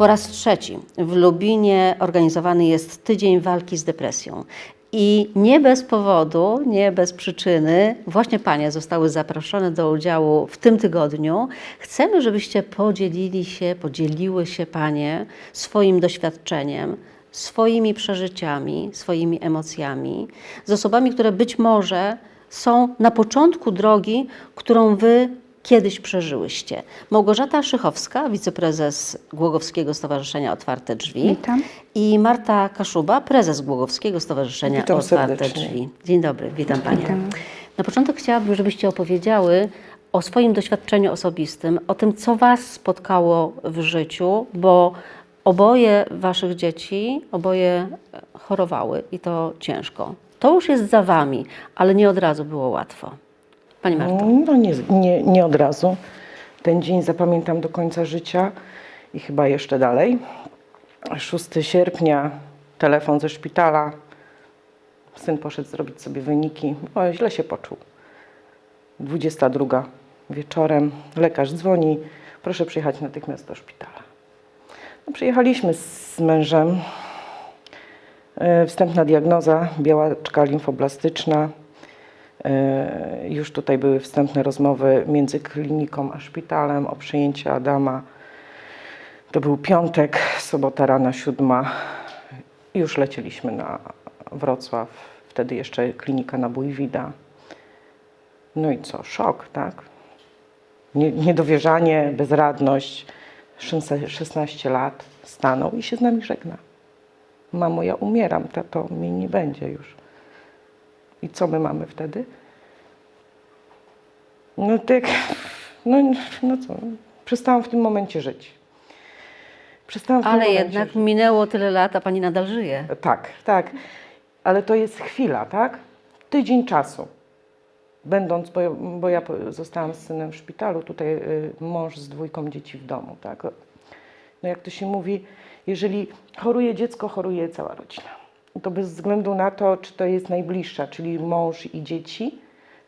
Po raz trzeci w Lubinie organizowany jest Tydzień Walki z Depresją. I nie bez powodu, nie bez przyczyny, właśnie Panie zostały zaproszone do udziału w tym tygodniu. Chcemy, żebyście podzielili się, podzieliły się Panie swoim doświadczeniem, swoimi przeżyciami, swoimi emocjami z osobami, które być może są na początku drogi, którą Wy kiedyś przeżyłyście. Małgorzata Szychowska, wiceprezes Głogowskiego Stowarzyszenia Otwarte Drzwi Witam. i Marta Kaszuba, prezes Głogowskiego Stowarzyszenia Witam Otwarte serdecznie. Drzwi. Dzień dobry, witam Panie. Witam. Na początek chciałabym, żebyście opowiedziały o swoim doświadczeniu osobistym, o tym, co Was spotkało w życiu, bo oboje Waszych dzieci, oboje chorowały i to ciężko. To już jest za Wami, ale nie od razu było łatwo. Pani Marto. No nie, nie, nie od razu. Ten dzień zapamiętam do końca życia i chyba jeszcze dalej. 6 sierpnia, telefon ze szpitala. Syn poszedł zrobić sobie wyniki. O, źle się poczuł. 22 wieczorem. Lekarz dzwoni. Proszę przyjechać natychmiast do szpitala. No, przyjechaliśmy z mężem. E, Wstępna diagnoza, białaczka limfoblastyczna. E, Już tutaj były wstępne rozmowy między kliniką a szpitalem o przyjęciu Adama. To był piątek, sobota rana siódma. Już lecieliśmy na Wrocław, wtedy jeszcze klinika na Bójwida. No i co, szok, tak? Nie- Niedowierzanie, bezradność. 16 lat stanął i się z nami żegna. Mamo, ja umieram, tato, mnie nie będzie już. I co my mamy wtedy? No tak, no, no co, przestałam w tym momencie żyć. Przestałam w tym Ale momencie jednak żyć. minęło tyle lat, a Pani nadal żyje. Tak, tak. Ale to jest chwila, tak? Tydzień czasu. Będąc, bo ja, bo ja zostałam z synem w szpitalu, tutaj y, mąż z dwójką dzieci w domu, tak? No jak to się mówi, jeżeli choruje dziecko, choruje cała rodzina. To bez względu na to, czy to jest najbliższa, czyli mąż i dzieci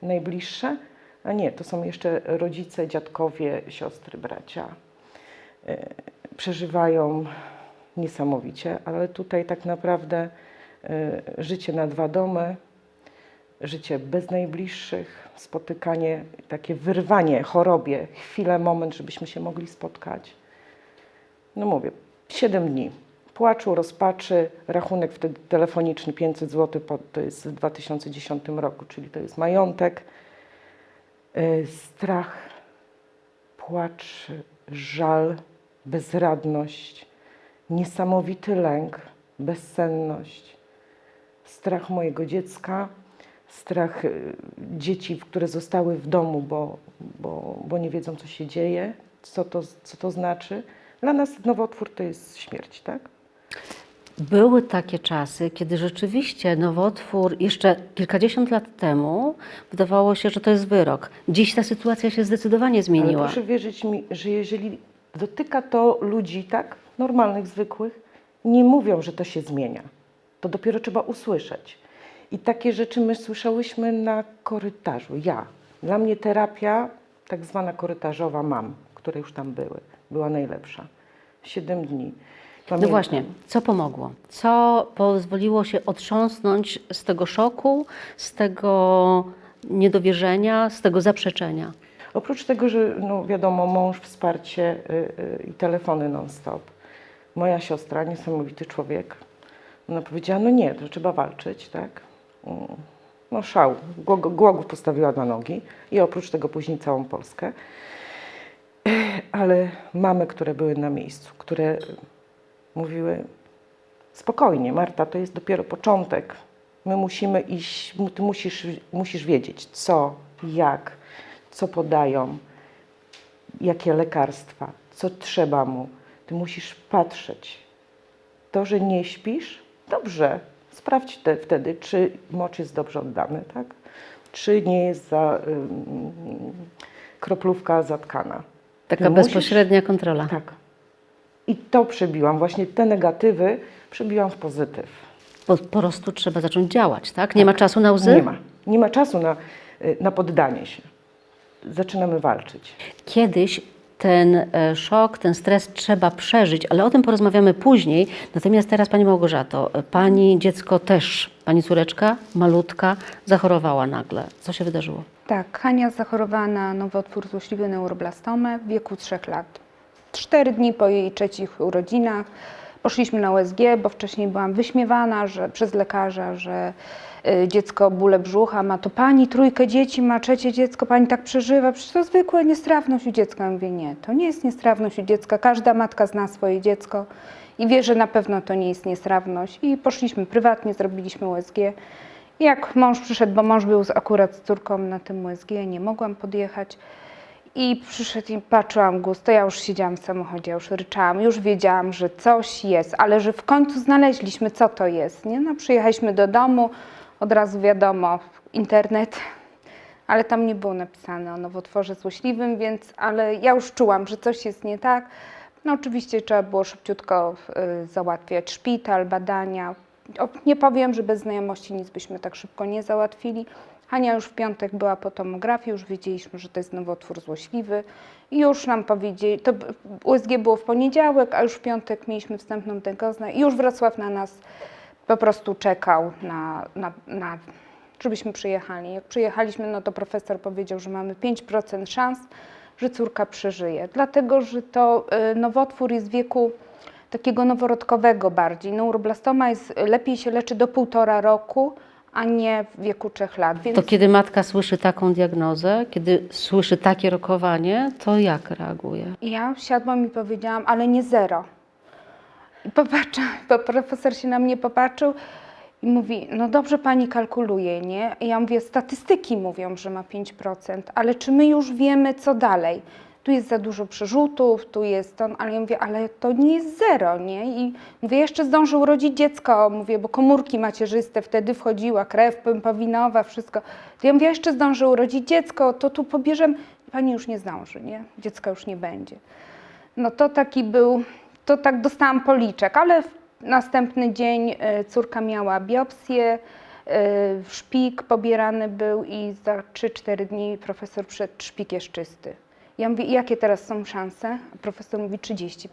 najbliższe, a nie, to są jeszcze rodzice, dziadkowie, siostry, bracia. Y, Przeżywają niesamowicie, ale tutaj tak naprawdę y, życie na dwa domy, życie bez najbliższych, spotykanie, takie wyrwanie chorobie, chwilę, moment, żebyśmy się mogli spotkać. No mówię, 7 dni płaczu, rozpaczy, rachunek wtedy telefoniczny 500 zł, to jest w 2010 roku, czyli to jest majątek, y, strach, płacz, żal, bezradność, niesamowity lęk, bezsenność, strach mojego dziecka, strach y, dzieci, które zostały w domu, bo, bo, bo nie wiedzą, co się dzieje, co to, co to znaczy. Dla nas nowotwór to jest śmierć, tak? Były takie czasy, kiedy rzeczywiście nowotwór jeszcze kilkadziesiąt lat temu wydawało się, że to jest wyrok. Dziś ta sytuacja się zdecydowanie Ale zmieniła. proszę wierzyć mi, że jeżeli dotyka to ludzi, tak, normalnych, zwykłych, nie mówią, że to się zmienia. To dopiero trzeba usłyszeć. I takie rzeczy my słyszałyśmy na korytarzu. Ja. Dla mnie terapia, tak zwana korytarzowa mam, które już tam były, była najlepsza. Siedem dni. No Pamiętam. właśnie, co pomogło? Co pozwoliło się otrząsnąć z tego szoku, z tego niedowierzenia, z tego zaprzeczenia? Oprócz tego, że no wiadomo, mąż, wsparcie y, y, i telefony non-stop. Moja siostra, niesamowity człowiek, ona powiedziała, no nie, to trzeba walczyć, tak? Mm, No szał. Głog- Głogów postawiła na nogi i oprócz tego później całą Polskę. Ale mamy, które były na miejscu, które mówiły spokojnie, Marta, to jest dopiero początek. My musimy iść, ty musisz, musisz wiedzieć co, jak, co podają, jakie lekarstwa, co trzeba mu. Ty musisz patrzeć. To, że nie śpisz, dobrze. Sprawdź te, wtedy, czy mocz jest dobrze oddany, tak? Czy nie jest za, ym, kroplówka zatkana. Taka Ty musisz- bezpośrednia kontrola. Tak. I to przebiłam, właśnie te negatywy przebiłam w pozytyw. Po, po prostu trzeba zacząć działać, tak? Nie ma czasu na łzy? Nie ma. Nie ma czasu na, na poddanie się. Zaczynamy walczyć. Kiedyś ten e, szok, ten stres trzeba przeżyć, ale o tym porozmawiamy później. Natomiast teraz Pani Małgorzato, e, Pani dziecko też, Pani córeczka, malutka, zachorowała nagle. Co się wydarzyło? Tak, Hania zachorowała na nowotwór złośliwy neuroblastomę w wieku 3 lat. Cztery dni po jej trzecich urodzinach poszliśmy na USG, bo wcześniej byłam wyśmiewana że, przez lekarza, że y, dziecko bóle brzucha ma. To pani trójkę dzieci ma, trzecie dziecko, pani tak przeżywa. Przecież to zwykła niestrawność u dziecka. Ja mówię, nie, to nie jest niestrawność u dziecka. Każda matka zna swoje dziecko i wie, że na pewno to nie jest niestrawność. I poszliśmy prywatnie, zrobiliśmy USG. Jak mąż przyszedł, bo mąż był akurat z córką na tym USG, nie mogłam podjechać. I przyszedł i patrzyłam gust, to ja już siedziałam w samochodzie, już ryczałam, już wiedziałam, że coś jest, ale że w końcu znaleźliśmy, co to jest. Nie? No, przyjechaliśmy do domu, od razu wiadomo, internet, ale tam nie było napisane o nowotworze złośliwym, więc, ale ja już czułam, że coś jest nie tak. No oczywiście trzeba było szybciutko y, załatwiać szpital, badania. O, nie powiem, że bez znajomości nic byśmy tak szybko nie załatwili. Hania już w piątek była po tomografii, już wiedzieliśmy, że to jest nowotwór złośliwy i już nam powiedzieli, to USG było w poniedziałek, a już w piątek mieliśmy wstępną diagnozę i już Wrocław na nas po prostu czekał na, na, na żebyśmy przyjechali. Jak przyjechaliśmy, no to profesor powiedział, że mamy 5% szans, że córka przeżyje. Dlatego, że to y, nowotwór jest w wieku takiego noworodkowego bardziej. Neuroblastoma jest, lepiej się leczy do półtora roku, a nie w wieku trzech lat. Więc To kiedy matka słyszy taką diagnozę, kiedy słyszy takie rokowanie, to jak reaguje? ja siadłam i powiedziałam, ale nie zero. I popatrzył, bo profesor się na mnie popatrzył i mówi, no dobrze pani kalkuluje, nie? I ja mówię, statystyki mówią, że ma 5%, ale czy my już wiemy, co dalej? Tu jest za dużo przerzutów, tu jest to, ale ja mówię, ale to nie jest zero, nie? I mówię, jeszcze zdążył urodzić dziecko, mówię, bo komórki macierzyste, wtedy wchodziła krew pępowinowa, wszystko. To ja mówię, jeszcze zdążył urodzić dziecko, to tu pobierzemy. Pani już nie zdąży, nie? Dziecka już nie będzie. No to taki był, to tak dostałam policzek, ale następny dzień y, córka miała biopsję, y, szpik pobierany był i za 3-4 dni profesor przyszedł, szpik jest czysty. Ja mówię, jakie teraz są szanse? A profesor mówi 30%.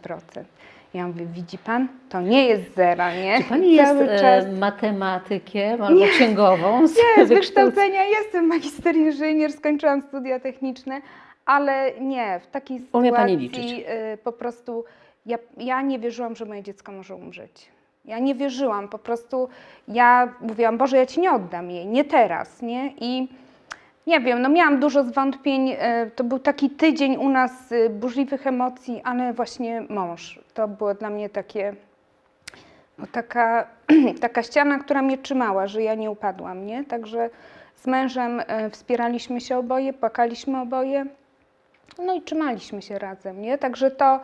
Ja mówię, widzi pan, to nie jest zero, nie? Czy Pani jest Cały e, czas- matematykiem albo księgową? z nie, z wykształcenia? jestem magister inżynier, skończyłam studia techniczne, ale nie, w takiej Umie pani sytuacji liczyć. y, po prostu ja, ja nie wierzyłam, że moje dziecko może umrzeć. Ja nie wierzyłam, po prostu ja mówiłam, Boże, ja Ci nie oddam jej, nie teraz, nie? I nie wiem, no miałam dużo zwątpień, y, to był taki tydzień u nas y, burzliwych emocji, ale właśnie mąż, to było dla mnie takie, no taka, taka ściana, która mnie trzymała, że ja nie upadłam, nie? Także z mężem e, wspieraliśmy się oboje, płakaliśmy oboje, no i trzymaliśmy się razem, nie? Także to,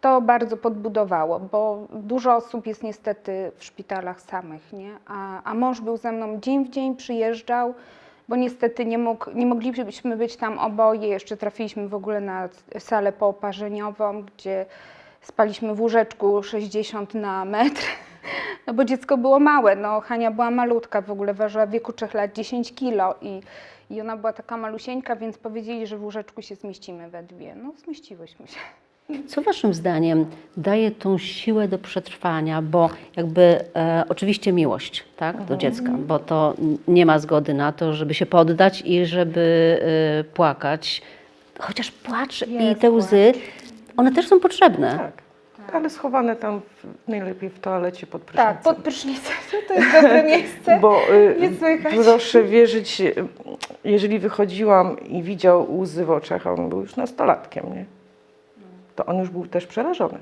to bardzo podbudowało, bo dużo osób jest niestety w szpitalach samych, nie? A, a mąż był ze mną dzień w dzień, przyjeżdżał, bo niestety nie, mógł, nie moglibyśmy być tam oboje. Jeszcze trafiliśmy w ogóle na salę pooparzeniową, gdzie spaliśmy w łóżeczku 60 na metr. No bo dziecko było małe, no Hania była malutka, w ogóle ważyła w wieku 3 lat 10 kilo i, i ona była taka malusieńka, więc powiedzieli, że w łóżeczku się zmieścimy we dwie. No zmieściłyśmy się. Co Waszym zdaniem daje tą siłę do przetrwania, bo jakby e, oczywiście miłość tak, do dziecka, bo to nie ma zgody na to, żeby się poddać i żeby e, płakać. Chociaż płacz i Jest te łzy, one też są potrzebne. Tak. Ale schowane tam w, najlepiej w toalecie pod prysznicem. Tak, pod prysznicem, to jest dobre miejsce. Bo y, Nie słychać. proszę wierzyć, y, jeżeli wychodziłam i widział łzy w oczach, a on był już nastolatkiem, nie? To on już był też przerażony.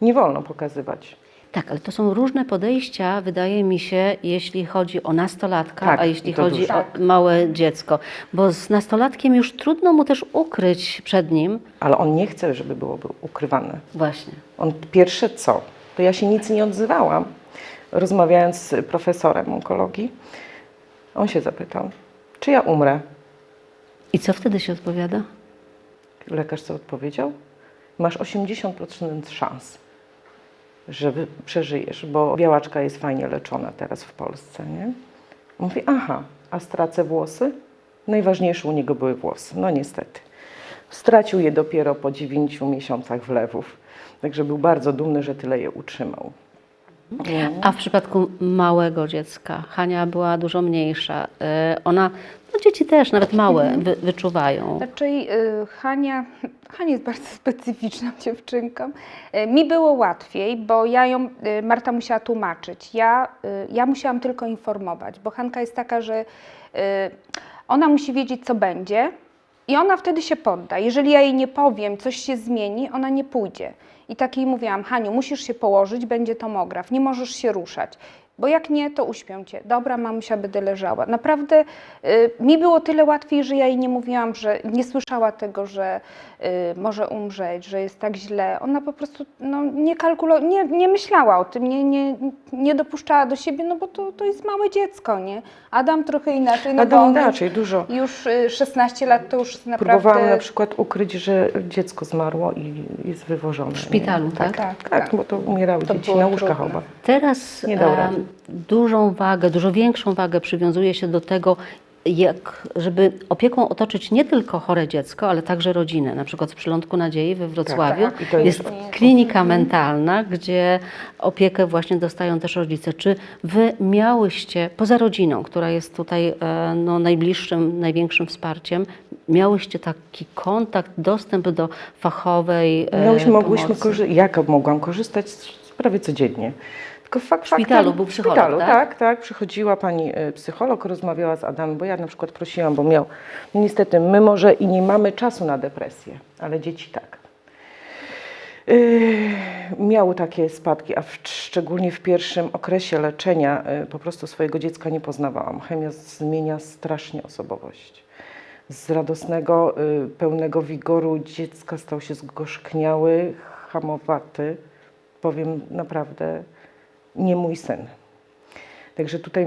Nie wolno pokazywać. Tak, ale to są różne podejścia, wydaje mi się, jeśli chodzi o nastolatka, Tak, a jeśli chodzi dużo. o małe dziecko. Bo z nastolatkiem już trudno mu też ukryć przed nim Ale on nie chce, żeby było było ukrywane. właśnie. On pierwsze co? To ja się nic nie odzywałam, rozmawiając z profesorem onkologii. On się zapytał, czy ja umrę? I co wtedy się odpowiada? Lekarz co odpowiedział? Masz 80% szans, że przeżyjesz, bo białaczka jest fajnie leczona teraz w Polsce, nie? Mówi, aha, a stracę włosy? Najważniejsze u niego były włosy, no niestety. Stracił je dopiero po 9 miesiącach wlewów. Także był bardzo dumny, że tyle je utrzymał. A w przypadku małego dziecka, Hania była dużo mniejsza. E, Ona, no dzieci też, nawet małe, wy, wyczuwają. Znaczy Hania, Hania jest bardzo specyficzną dziewczynką. Y, Mi było łatwiej, bo ja ją, y, Marta musiała tłumaczyć. Ja, y, ja musiałam tylko informować, bo Hanka jest taka, że ona musi wiedzieć, co będzie i ona wtedy się podda. Jeżeli ja jej nie powiem, coś się zmieni, ona nie pójdzie. I tak jej mówiłam, Haniu, musisz się położyć, będzie tomograf, nie możesz się ruszać. Bo jak nie, to uśpią cię. Dobra, mamusia będę leżała. Naprawdę y, mi było tyle łatwiej, że ja jej nie mówiłam, że nie słyszała tego, że y, może umrzeć, że jest tak źle. Ona po prostu no, nie kalkulowała, nie, nie myślała o tym, nie, nie, nie dopuszczała do siebie, no bo to, to jest małe dziecko, nie? Adam trochę inaczej, no bo Adam on inaczej, dużo. już y, 16 lat to już naprawdę... Próbowałam na przykład ukryć, że dziecko zmarło i jest wywożone. W szpitalu, tak? Tak, Tak, bo to umierały To dzieci na łóżkach trudne. oba. Teraz Nie dał rady. Dużą wagę, dużo większą wagę przywiązuje się do tego, jak, żeby opieką otoczyć nie tylko chore dziecko, ale także rodzinę. Na przykład w Przylądku Nadziei we Wrocławiu tak. To jest jest- klinika mentalna, gdzie opiekę właśnie dostają też rodzice. Czy wy miałyście, poza rodziną, która jest tutaj e, no, najbliższym, największym wsparciem, miałyście taki kontakt, dostęp do fachowej e, Miałyśmy, mogłyśmy jak mogłam korzystać prawie codziennie. Fakt W szpitalu był psycholog, szpitalu, tak? tak? tak, Przychodziła pani y, psycholog, rozmawiała z Adamem, bo ja na przykład prosiłam, bo miał, no niestety my może i nie mamy czasu na depresję, ale dzieci tak. Yy, miały takie spadki, a w, szczególnie w pierwszym okresie leczenia y, po prostu swojego dziecka nie poznawałam. Chemia zmienia strasznie osobowość. Z radosnego, y, pełnego wigoru dziecka stał się zgorzkniały, hamowaty. Powiem naprawdę, nie mój syn. Także tutaj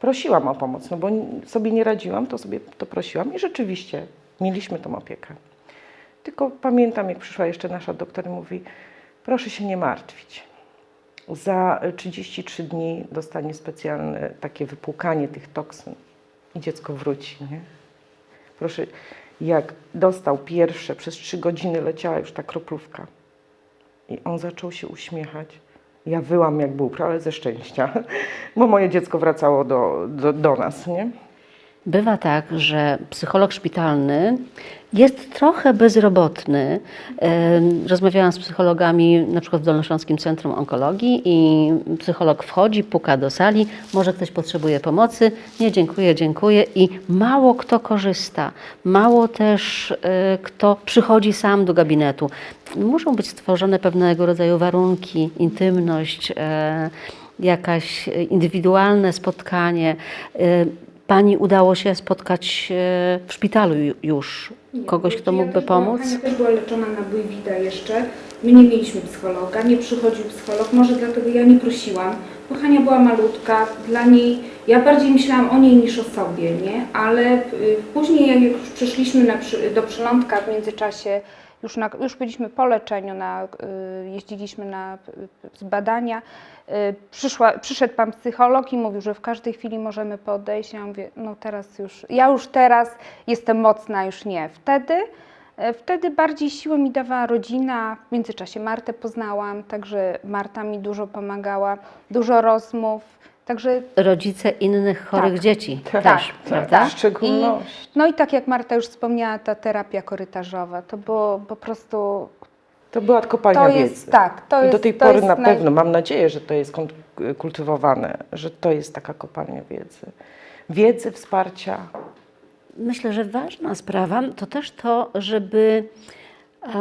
prosiłam o pomoc, no bo sobie nie radziłam, to sobie to prosiłam i rzeczywiście mieliśmy tą opiekę. Tylko pamiętam, jak przyszła jeszcze nasza doktor i mówi, proszę się nie martwić. Za y, 33 dni dostanie specjalne takie wypłukanie tych toksyn i dziecko wróci. Nie? Proszę, jak dostał pierwsze, przez trzy godziny leciała już ta kroplówka i on zaczął się uśmiechać. Ja wyłam jak bóbr, ale ze szczęścia, bo moje dziecko wracało do, do, do nas, nie? Bywa tak, że psycholog szpitalny jest trochę bezrobotny. Rozmawiałam z psychologami na przykład w Dolnośląskim Centrum Onkologii i psycholog wchodzi, puka do sali, może ktoś potrzebuje pomocy, nie dziękuję, dziękuję i mało kto korzysta, mało też e, kto przychodzi sam do gabinetu. Muszą być stworzone pewnego rodzaju warunki, intymność, e, jakaś indywidualne spotkanie. Pani udało się spotkać e, w szpitalu ju- już kogoś, kto mógłby pomóc? Hania też była leczona na bójwida jeszcze. My nie mieliśmy psychologa, nie przychodził psycholog, może dlatego ja nie prosiłam, bo Hania była malutka, dla niej, ja bardziej myślałam o niej niż o sobie, nie? Ale y, później jak już przyszliśmy na, do Przylądka w międzyczasie, już, na, już byliśmy po leczeniu, na, y, jeździliśmy na y, badania, y, przyszła, przyszedł pan psycholog i mówił, że w każdej chwili możemy podejść. Ja mówię, no teraz już, ja już teraz jestem mocna, już nie. Wtedy, e, wtedy bardziej siłę mi dawała rodzina. W międzyczasie Martę poznałam, także Marta mi dużo pomagała, dużo rozmów. Także Rodzice innych chorych Tak. dzieci Tak, też, tak, prawda? W szczególności. no i tak jak Marta już wspomniała, ta terapia korytarzowa, to było po prostu, To była kopalnia to wiedzy. jest, tak, to I jest do tej to pory jest na naj- pewno, mam nadzieję, że to jest kultywowane, że to jest taka kopalnia wiedzy. Wiedzy, wsparcia. Myślę, że ważna sprawa to też to, żeby,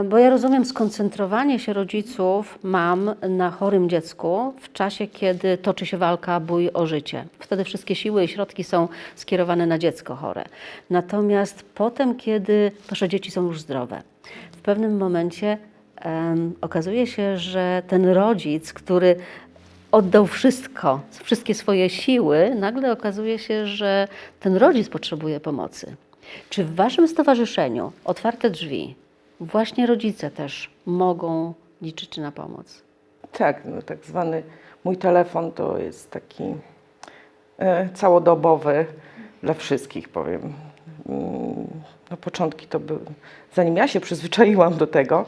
bo ja rozumiem skoncentrowanie się rodziców, mam na chorym dziecku w czasie, kiedy toczy się walka, bój o życie. Wtedy wszystkie siły i środki są skierowane na dziecko chore. Natomiast potem, kiedy wasze dzieci są już zdrowe, w pewnym momencie em, okazuje się, że ten rodzic, który oddał wszystko, wszystkie swoje siły, nagle okazuje się, że ten rodzic potrzebuje pomocy. Czy w Waszym stowarzyszeniu Otwarte Drzwi właśnie rodzice też mogą liczyć na pomoc? Tak, no, tak zwany mój telefon to jest taki e, całodobowy dla wszystkich, powiem. no początki to były, zanim ja się przyzwyczaiłam do tego,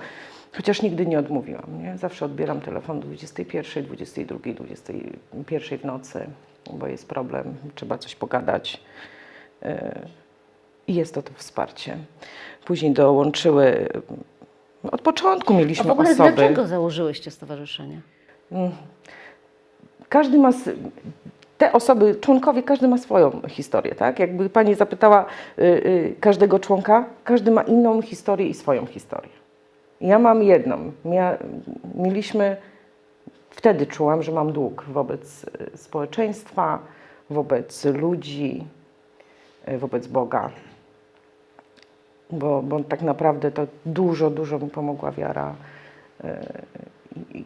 chociaż nigdy nie odmówiłam, nie? Zawsze odbieram telefon do 21, 22, 21 w nocy, bo jest problem, trzeba coś pogadać. E, I jest to to wsparcie. Później dołączyły, od początku A mieliśmy w ogóle osoby. dlaczego założyłyście stowarzyszenie? każdy ma, te osoby, członkowie, każdy ma swoją historię, tak? Jakby Pani zapytała y, y, każdego członka, każdy ma inną historię i swoją historię. Ja mam jedną. Mia, mieliśmy, wtedy czułam, że mam dług wobec y, społeczeństwa, wobec ludzi, y, wobec Boga. Bo, bo tak naprawdę to dużo, dużo mi pomogła wiara y,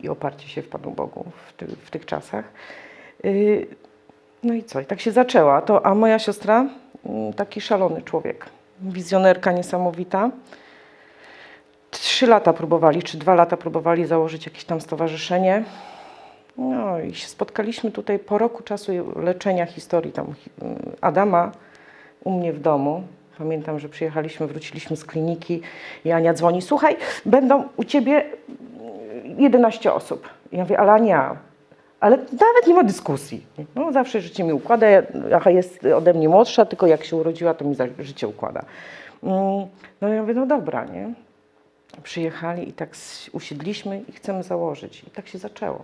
i, oparcie się w Panu Bogu w, ty, w tych czasach. Y, No i co? I tak się zaczęła. To, a moja siostra, mm, taki szalony człowiek, wizjonerka niesamowita. Trzy lata próbowali, czy dwa lata próbowali założyć jakieś tam stowarzyszenie. No i się spotkaliśmy tutaj po roku czasu leczenia historii tam hi- Adama u mnie w domu. Pamiętam, że przyjechaliśmy, wróciliśmy z kliniki i Ania dzwoni, słuchaj, będą u Ciebie 11 osób. Ja mówię, ale Ania, ale nawet nie ma dyskusji. No, zawsze życie mi układa, Aha jest ode mnie młodsza, tylko jak się urodziła, to mi życie układa. Mm, No ja mówię, no dobra, nie? Przyjechali i tak usiedliśmy i chcemy założyć. I tak się zaczęło.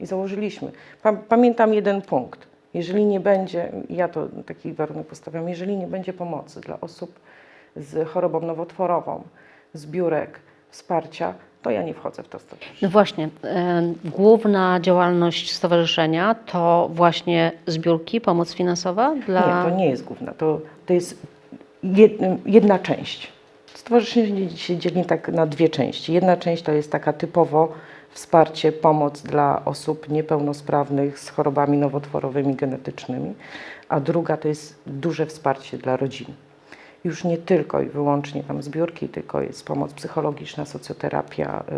I założyliśmy. Pa- Pamiętam jeden punkt. Jeżeli nie będzie, ja to taki warunek postawiam, jeżeli nie będzie pomocy dla osób z chorobą nowotworową, zbiórek, wsparcia, to ja nie wchodzę w to stowarzyszenie. No właśnie, główna działalność stowarzyszenia to właśnie zbiórki, pomoc finansowa dla... Nie, to nie jest główna, to, to jest jed, jedna część. Stowarzyszenie się dzieli tak na dwie części. Jedna część to jest taka typowo wsparcie, pomoc dla osób niepełnosprawnych z chorobami nowotworowymi, genetycznymi, a druga to jest duże wsparcie dla rodzin. Już nie tylko i wyłącznie tam zbiórki, tylko jest pomoc psychologiczna, socjoterapia, y,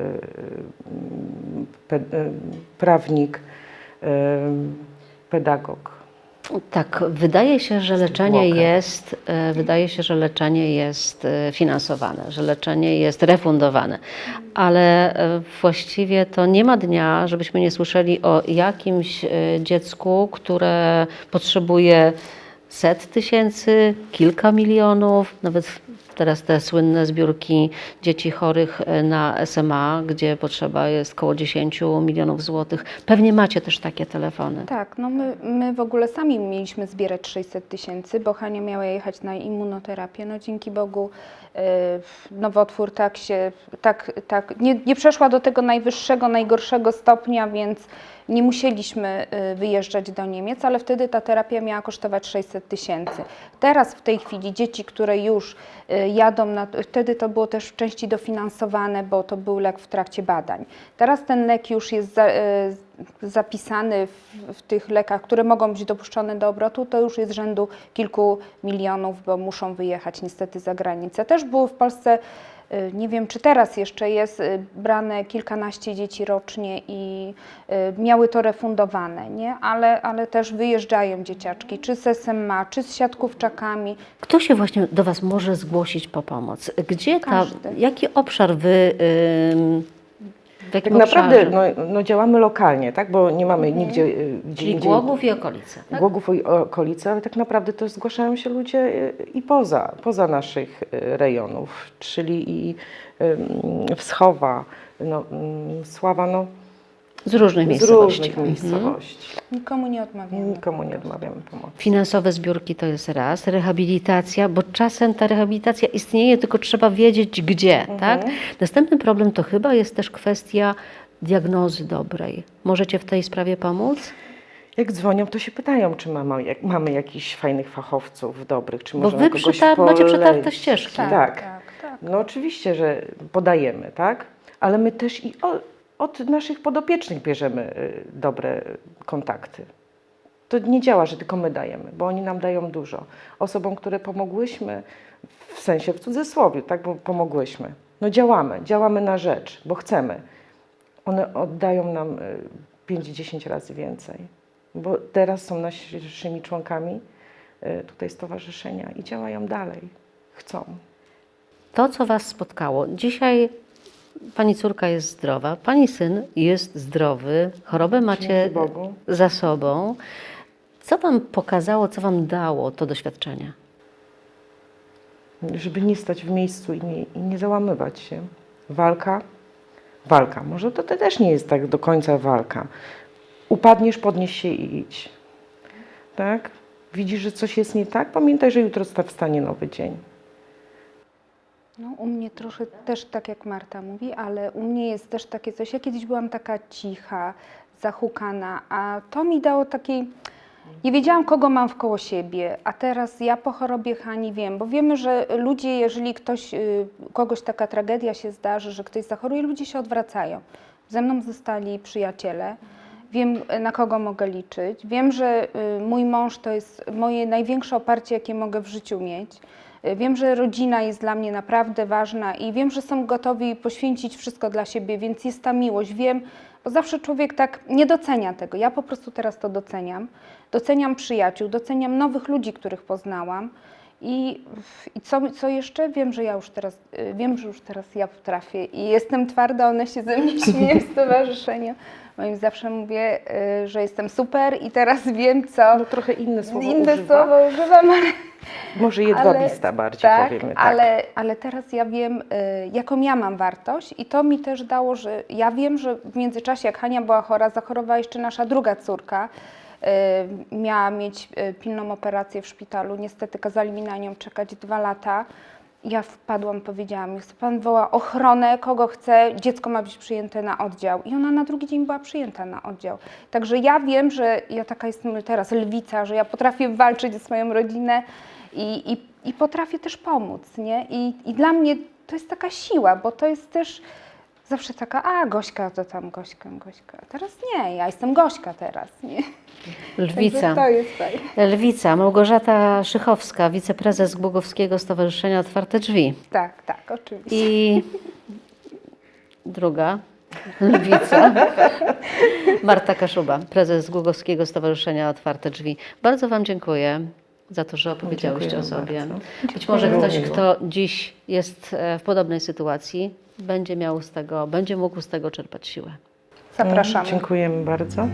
y, y, prawnik, pedagog. Tak, wydaje się, że leczenie jest, e, wydaje się, że leczenie jest e, finansowane, że leczenie jest refundowane, ale e, właściwie to nie ma dnia, żebyśmy nie słyszeli o jakimś e, dziecku, które potrzebuje set tysięcy, kilka milionów, nawet teraz te słynne zbiórki dzieci chorych e, na SMA, gdzie potrzeba jest około 10 milionów złotych. Pewnie macie też takie telefony. Tak, no my, my w ogóle sami mieliśmy zbierać 600 tysięcy, bo Hania miała jechać na immunoterapię. No dzięki Bogu y, nowotwór tak się, tak, tak, nie, nie przeszła do tego najwyższego, najgorszego stopnia, więc nie musieliśmy y, wyjeżdżać do Niemiec, ale wtedy ta terapia miała kosztować 600 tysięcy. Teraz w tej chwili dzieci, które już y, jadą, na, wtedy to było też w części dofinansowane, bo to był lek w trakcie badań. Teraz ten lek już jest za, y, zapisany w, w tych lekach, które mogą być dopuszczone do obrotu, to już jest rzędu kilku milionów, bo muszą wyjechać niestety za granicę. Też było w Polsce, nie wiem czy teraz jeszcze jest, y, brane kilkanaście dzieci rocznie i y, miały to refundowane, nie? Ale, ale też wyjeżdżają dzieciaczki, czy z SMA, czy z siatkówczakami. Kto się właśnie do Was może zgłosić po pomoc? Gdzie ta, Każdy. jaki obszar Wy, jakim Tak naprawdę no, no działamy lokalnie, tak? bo nie mamy nigdzie y, gdzie Czyli indziej- Głogów i okolice, tak? Głogów i okolice, ale tak naprawdę to zgłaszają się ludzie y, i poza, poza naszych y, rejonów, czyli i Wschowa, no, ym, Sława, no, Z różnych z miejscowości. różnych miejscowości. Nikomu nie odmawiamy. Nikomu nie odmawiamy pomocy. Finansowe zbiórki to jest raz, rehabilitacja, bo czasem ta rehabilitacja istnieje, tylko trzeba wiedzieć gdzie, tak? Następny problem to chyba jest też kwestia diagnozy dobrej. Możecie w tej sprawie pomóc? Jak dzwonią, to się pytają, czy mamy, jak, mamy jakichś fajnych fachowców dobrych, czy Bo możemy wy kogoś przyta- macie przetarte ścieżki. Tak, Tak. tak, tak. No oczywiście, że podajemy, tak? Ale my też i o, od naszych podopiecznych bierzemy y, dobre kontakty. To nie działa, że tylko my dajemy, bo oni nam dają dużo. Osobom, które pomogłyśmy, w sensie w cudzysłowie, tak, bo pomogłyśmy. No działamy, działamy na rzecz, bo chcemy. One oddają nam 5-10 razy więcej, bo teraz są naszymi członkami, y, tutaj stowarzyszenia i działają dalej. Chcą. To, co Was spotkało. Dzisiaj Pani córka jest zdrowa, Pani syn jest zdrowy, chorobę macie za sobą. Co Wam pokazało, co Wam dało to doświadczenie? żeby nie stać w miejscu i nie, i nie załamywać się. Walka, walka. Może to też nie jest tak do końca walka. Upadniesz, podnieś się i idź. Tak? Widzisz, że coś jest nie tak? Pamiętaj, że jutro wstanie nowy dzień. No, u mnie trochę też tak jak Marta mówi, ale u mnie jest też takie coś. Ja kiedyś byłam taka cicha, zahukana, a to mi dało takiej. Nie wiedziałam, kogo mam wkoło siebie, a teraz ja po chorobie Hani wiem, bo wiemy, że ludzie, jeżeli ktoś, y, kogoś taka tragedia się zdarzy, że ktoś zachoruje, ludzie się odwracają. Ze mną zostali przyjaciele. Wiem, na kogo mogę liczyć. Wiem, że y, mój mąż to jest moje największe oparcie, jakie mogę w życiu mieć. Y, Wiem, że rodzina jest dla mnie naprawdę ważna i wiem, że są gotowi poświęcić wszystko dla siebie, więc jest ta miłość. Wiem, bo zawsze człowiek tak nie docenia tego. Ja po prostu teraz to doceniam. Doceniam przyjaciół, doceniam nowych ludzi, których poznałam. I, i co, co jeszcze? Wiem, że ja już teraz, y, wiem, że już teraz ja potrafię i jestem twarda, one się ze mnie śmieją w stowarzyszeniu. Bo im zawsze mówię, y, że jestem super i teraz wiem, co. No trochę inne słowo Inne używa. słowo używam, ale Może jedwabista bardziej tak, powiemy. Tak. Ale, ale teraz ja wiem, y, jaką ja mam wartość i to mi też dało, że ja wiem, że w międzyczasie, jak Hania była chora, zachorowała jeszcze nasza druga córka. Y, miała mieć y, pilną operację w szpitalu. Niestety kazali mi na nią czekać dwa lata. Ja wpadłam, powiedziałam, niech pan woła ochronę, kogo chce, dziecko ma być przyjęte na oddział. I ona na drugi dzień była przyjęta na oddział. Także ja wiem, że ja taka jestem teraz lwica, że ja potrafię walczyć o swoją rodzinę i, i, i potrafię też pomóc, nie? I, I dla mnie to jest taka siła, bo to jest też zawsze taka, a Gośka to tam Gośka, Gośka. Teraz nie, ja jestem Gośka teraz, nie? Lwica. To jest tak. Lwica, Małgorzata Szychowska, wiceprezes Głogowskiego Stowarzyszenia Otwarte Drzwi. Tak, tak, oczywiście. I druga lwica, Marta Kaszuba, prezes Głogowskiego Stowarzyszenia Otwarte Drzwi. Bardzo Wam dziękuję za to, że opowiedziałyście o sobie. bardzo. Być może ktoś, kto dziś jest e, w podobnej sytuacji, będzie miał z tego, będzie mógł z tego czerpać siłę. Zapraszamy. Dziękujemy bardzo.